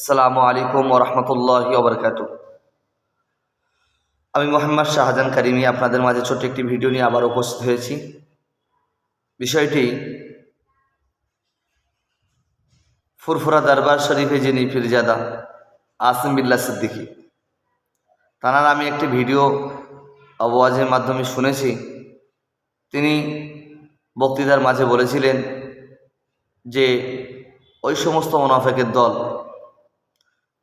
আসসালামু আলাইকুম ওরহমতুল্লাহ ওবরকাত আমি মোহাম্মদ শাহজাহান কারিমি, আপনাদের মাঝে ছোট্ট একটি ভিডিও নিয়ে আবার উপস্থিত হয়েছি। বিষয়টি, ফুরফুরা দরবার শরীফে যিনি ফিরজাদা আসিম বিল্লা সিদ্দিকী তাঁর আমি একটি ভিডিও আওয়াজের মাধ্যমে শুনেছি। তিনি বক্তৃতার মাঝে বলেছিলেন যে, ওই সমস্ত মোনাফেকের দল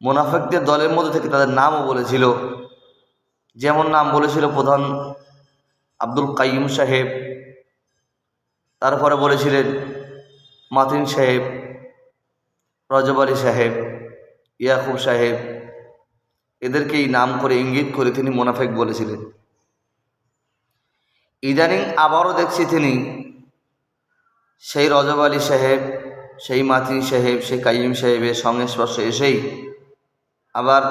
মোনাফেকদের দলের মধ্যে থেকে তাদের নামও বলেছিল। যেমন নাম বলেছিল প্রধান আব্দুল কাইম সাহেব, তারপরে বলেছিলেন মাতিন সাহেব, রজব আলী সাহেব, ইয়াকুব সাহেব, এদেরকেই নাম করে ইঙ্গিত করে তিনি মোনাফেক বলেছিলেন। ইদানিং আবারও দেখছি তিনি সেই রজব আলী সাহেব, সেই মাতিন সাহেব, সেই কাইম সাহেবের সংস্পর্শে এসেই আবার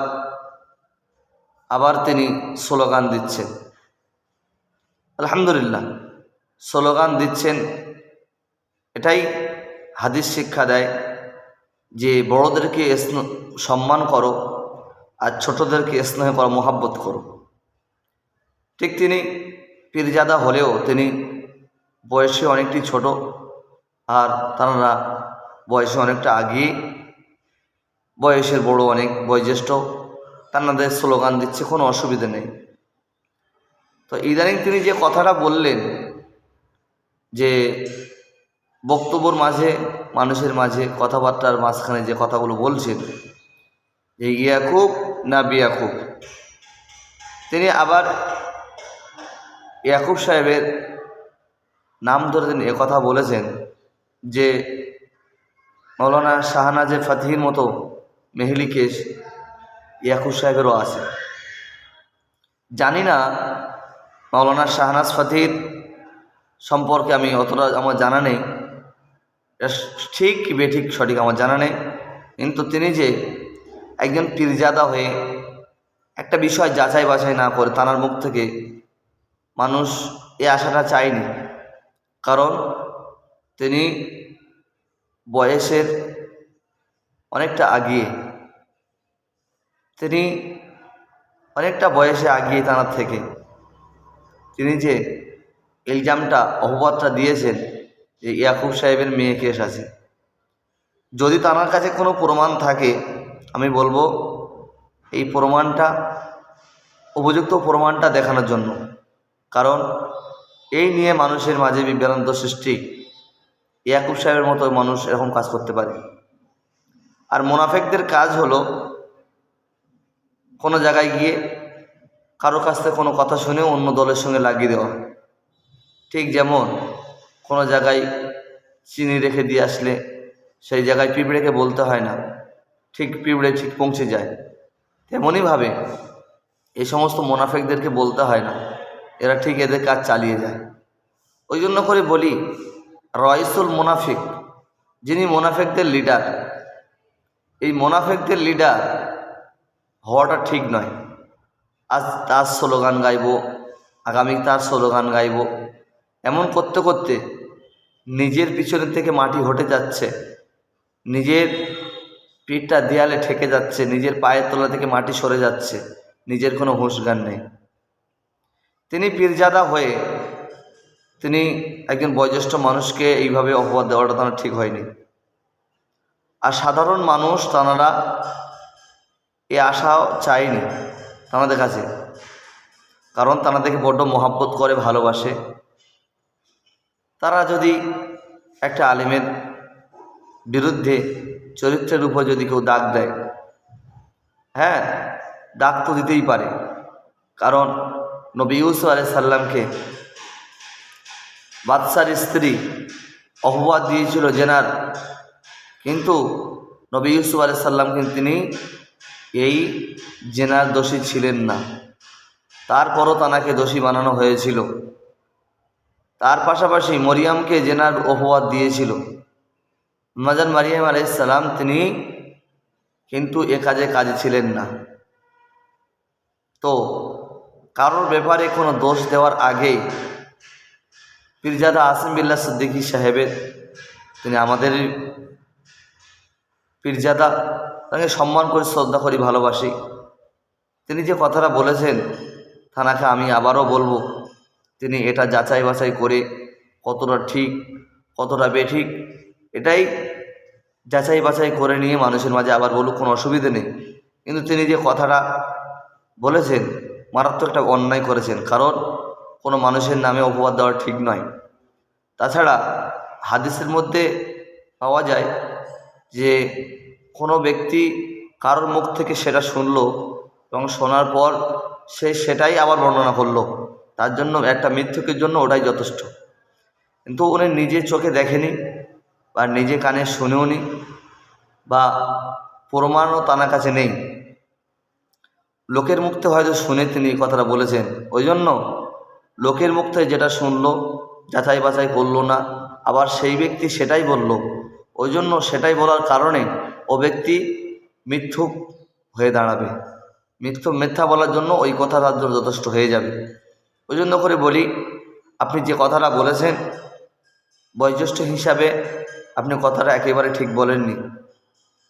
আবার তিনি স্লোগান দিচ্ছেন। আলহামদুলিল্লাহ, স্লোগান দিচ্ছেন। এটাই হাদিস শিক্ষা দেয় যে বড়োদেরকে সম্মান করো আর ছোটদেরকে স্নেহ করো, মোহাব্বত করো। ঠিক তিনি পীরজাদা হলেও তিনি বয়সে অনেকটি ছোট আর তারা বয়সে অনেকটা আগিয়ে বয়সের বড় অনেক বয়োজ্যেষ্ঠ তাদের স্লোগান দিচ্ছে, কোনো অসুবিধা নেই। তো ইদানিং তিনি যে কথাটা বললেন, যে বক্তব্যর মাঝে, মানুষের মাঝে, কথাবার্তার মাঝখানে যে কথাগুলো বলছেন, যে ইয়াকুব না বিয়াকুব তিনি আবার ইয়াকুব সাহেবের নাম ধরে তিনি কথা বলেছেন, যে মৌলানা শাহনাজে ফাতিহির মতো মেহলি কেশ, ইয়াকুব সাহেবেরও আছে। জানি না মাওলানা শাহনাজ ফাতির সম্পর্কে আমি অতটা আমার জানা নেই। ঠিক কি বেঠিক সঠিক আমার জানা নেই। কিন্তু তিনি যে একজন পীরজাদা হয়ে একটা বিষয় যাচাই বাছাই না করে তানার মুখ থেকে মানুষ এ আশাটা চায়নি। কারণ তিনি বয়সের অনেকটা আগিয়ে তিনি অনেকটা বয়সে আগিয়ে তাঁর থেকে। তিনি যে ইলজামটা, অপবাদটা দিয়েছেন যে ইয়াকুব সাহেবের মেয়ে কেস আছে। যদি তাঁর কাছে কোনো প্রমাণ থাকে, আমি বলব এই প্রমাণটা, উপযুক্ত প্রমাণটা দেখানোর জন্য। কারণ এই নিয়ে মানুষের মাঝে বিভ্রান্ত সৃষ্টি ইয়াকুব সাহেবের মতো মানুষ এরকম কাজ করতে পারে। আর মোনাফেকদের কাজ হলো কোনো জায়গায় গিয়ে কারও কাছ থেকে কোনো কথা শুনে অন্য দলের সঙ্গে লাগিয়ে দেওয়া। ঠিক যেমন কোনো জায়গায় চিনি রেখে দিয়ে আসলে সেই জায়গায় পিঁপড়েকে বলতে হয় না, ঠিক পিঁপড়ে ঠিক পৌঁছে যায়। তেমনইভাবে এই সমস্ত মোনাফেকদেরকে বলতে হয় না, এরা ঠিক এদের কাজ চালিয়ে যায়। ওই জন্য করে বলি রয়সুল মোনাফিক যিনি মোনাফেকদের লিডার এই মোনাফেকদের লিডার হওয়াটা ঠিক নয়। আজ তার স্লোগান গাইব, আগামী তার স্লোগান গাইব। এমন করতে করতে নিজের পিছনের থেকে মাটি হটে যাচ্ছে। নিজের পিঠটা দেয়ালে ঠেকে যাচ্ছে, নিজের পায়ের তলা থেকে মাটি সরে যাচ্ছে, নিজের কোনো হুঁশ গান নেই। তিনি পীরজাদা হয়ে তিনি একজন বয়োজ্যেষ্ঠ মানুষকে এইভাবে অপবাদ দেওয়াটা তার ঠিক হয়নি। আর সাধারণ মানুষ, তাঁরা এ আশাও চায়নি তাঁদের কাছে। কারণ তাঁদেরকে বড্ড মহাব্বত করে, ভালোবাসে। তারা যদি একটা আলিমের বিরুদ্ধে চরিত্রের উপর যদি কেউ দাগ দেয় হ্যাঁ দাগ তো দিতেই পারে। কারণ নবী ইউসুফ আলাই সাল্লামকে বাদশার স্ত্রী অপবাদ দিয়েছিল জেনার। কিন্তু নবী ইউসুফ সাল্লাম কিন্তু তিনি এই জেনার দোষী ছিলেন না। তারপরও তানাকে দোষী বানানো হয়েছিল। তার পাশাপাশি মরিয়ামকে জেনার অপবাদ দিয়েছিল। মাজান মারিয়াম আলাইসাল্লাম তিনি কিন্তু এ কাজে কাজে ছিলেন না। তো কারোর ব্যাপারে কোনো দোষ দেওয়ার আগেই পীরজাদা আসিম বিল্লা সিদ্দিকী সাহেবের তিনি আমাদের পীরজাদা তাকে সম্মান করি, শ্রদ্ধা করি, ভালোবাসি। তিনি যে কথাটা বলেছেন, থানাকে আমি আবারও বলব, তিনি এটা যাচাই বাছাই করে কতটা ঠিক, কতটা বেঠিক, এটাই যাচাই বাছাই করে নিয়ে মানুষের মাঝে আবার বলুক, কোনো অসুবিধে নেই। কিন্তু তিনি যে কথাটা বলেছেন, মারাত্মক একটা অন্যায় করেছেন, কারণ কোনো মানুষের নামে অপবাদ দেওয়া ঠিক নয়। তাছাড়া হাদিসের মধ্যে পাওয়া যায় যে কোনো ব্যক্তি কারোর মুখ থেকে সেটা শুনলো এবং শোনার পর সে সেটাই আবার বর্ণনা করল। তার জন্য একটা মৃত্যুকের জন্য ওটাই যথেষ্ট। কিন্তু উনি নিজে চোখে দেখেনি বা নিজে কানে শুনেও নি বা প্রমাণও তার কাছে নেই। লোকের মুখ থেকে হয়তো শুনে তিনি কথাটা বলেছেন। ওই জন্য লোকের মুখ থেকে যেটা শুনলো যাচাই বাছাই করল না, আবার সেই ব্যক্তি সেটাই বলল। ওই জন্য সেটাই বলার কারণে ও ব্যক্তি মিথ্যুক হয়ে দাঁড়াবে। মিথ্যু মিথ্যা বলার জন্য ওই কথা তার জন্য যথেষ্ট হয়ে যাবে। ওই জন্য করে বলি, আপনি যে কথাটা বলেছেন, বয়োজ্যেষ্ঠ হিসাবে আপনি কথাটা একেবারে ঠিক বলেননি।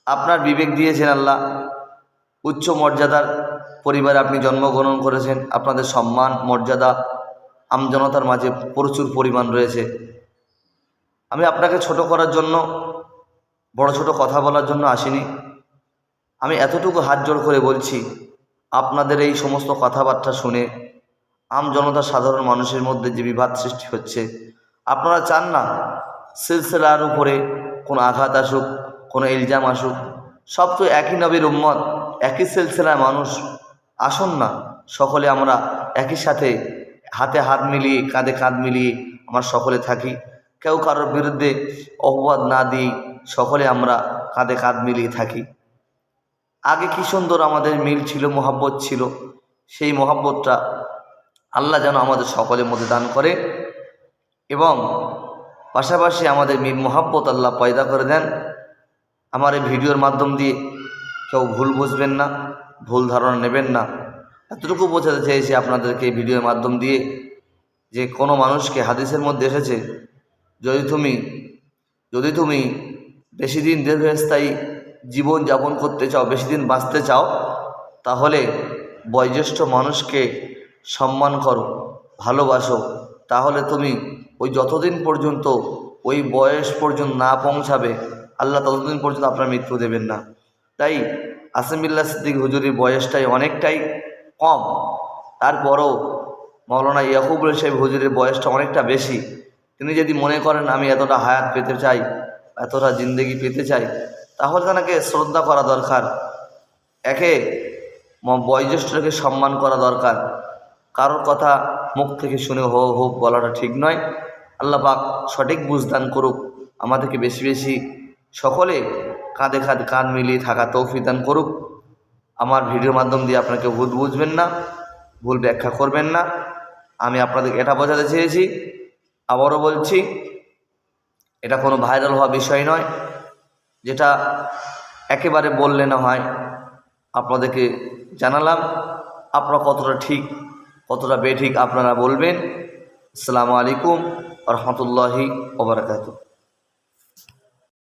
আপনার বিবেক দিয়েছেন আল্লাহ, উচ্চ মর্যাদার পরিবারে আপনি জন্মগ্রহণ করেছেন, আপনাদের সম্মান, মর্যাদা, আমজনতার মাঝে প্রচুর পরিমাণ রয়েছে। আমি আপনাকে ছোট করার জন্য বড় ছোট কথা বলার জন্য আসিনি। আমি এতটুকু হাত জোড় করে বলছি, আপনাদের এই সমস্ত কথাবার্তা শুনে আম জনতা সাধারণ মানুষের মধ্যে যে বিবাদ সৃষ্টি হচ্ছে, আপনারা চান না সিলসিলার উপরে কোনো আঘাত আসুক, কোনো ইলজাম আসুক, সব তো একই নবীর উম্মত, একই সিলসিলার মানুষ। আসুন না, সকলে আমরা একই সাথে হাতে হাত মিলিয়ে, কাঁধে কাঁধ মিলিয়ে আমরা সকলে থাকি। কেউ কারোর বিরুদ্ধে অপবাদ না দিই সকলে আমরা কাঁধে কাঁধ মিলিয়ে থাকি। আগে কি সুন্দর আমাদের মিল ছিল, মোহাব্বত ছিল, সেই মোহাব্বতটা আল্লাহ যেন আমাদের সকলের মধ্যে দান করে এবং পাশাপাশি আমাদের মিল, মোহাব্বত আল্লাহ পয়দা করে দেন। আমার এই ভিডিওর মাধ্যম দিয়ে কেউ ভুল বুঝবেন না, ভুল ধারণা নেবেন না। এতটুকু বোঝাতে চেয়েছি আপনাদেরকে এই ভিডিওর মাধ্যম দিয়ে যে কোনো মানুষকে হাদিসের মধ্যে এসেছে, যদি তুমি যদি তুমি বেশি দিন দীর্ঘস্থায়ী জীবন যাপন করতে চাও বেশি দিন বাঁচতে চাও, তাহলে বয়োজ্যেষ্ঠ মানুষকে সম্মান করো, ভালোবাসো। তাহলে তুমি ওই যতদিন পর্যন্ত ওই বয়স পর্যন্ত না পৌঁছাবে, আল্লাহ ততদিন পর্যন্ত আপনার মৃত্যু দেবেন না। তাই আসিমুল্লাহ সিদ্দিক হুজুরের বয়সটাই অনেকটাই কম। তারপরও মৌলানা ইয়াকুবুল সাহেব হুজুরের বয়সটা অনেকটা বেশি। তিনি যদি মনে করেন, আমি এতটা হায়াত পেতে চাই এতটা জিন্দগি পেতে চাই, তাহলে তাকে শ্রদ্ধা করা দরকার। একে বয়োজ্যেষ্ঠকে সম্মান করা দরকার। কারোর কথা মুখ থেকে শুনে হো হোক বলাটা ঠিক নয়। আল্লাহ পাক সঠিক বুঝদান করুক, আমাদেরকে বেশি বেশি সকলে কাঁধে কাঁধে কাঁধ মিলিয়ে থাকা তৌফিক দান করুক। আমার ভিডিওর মাধ্যম দিয়ে আপনাকে ভুল বুঝবেন না, ভুল ব্যাখ্যা করবেন না। আমি আপনাদেরকে এটা বোঝাতে চেয়েছি, আবারও বলছি এটা কোনো ভাইরাল হওয়া বিষয় নয়, যেটা একেবারে বললে না হয় আপনাদেরকে জানালাম আপনারা কতটা ঠিক, কতটা বেঠিক আপনারা বলবেন। আসসালামু আলাইকুম রহমতুল্লাহি ওবরাকাতু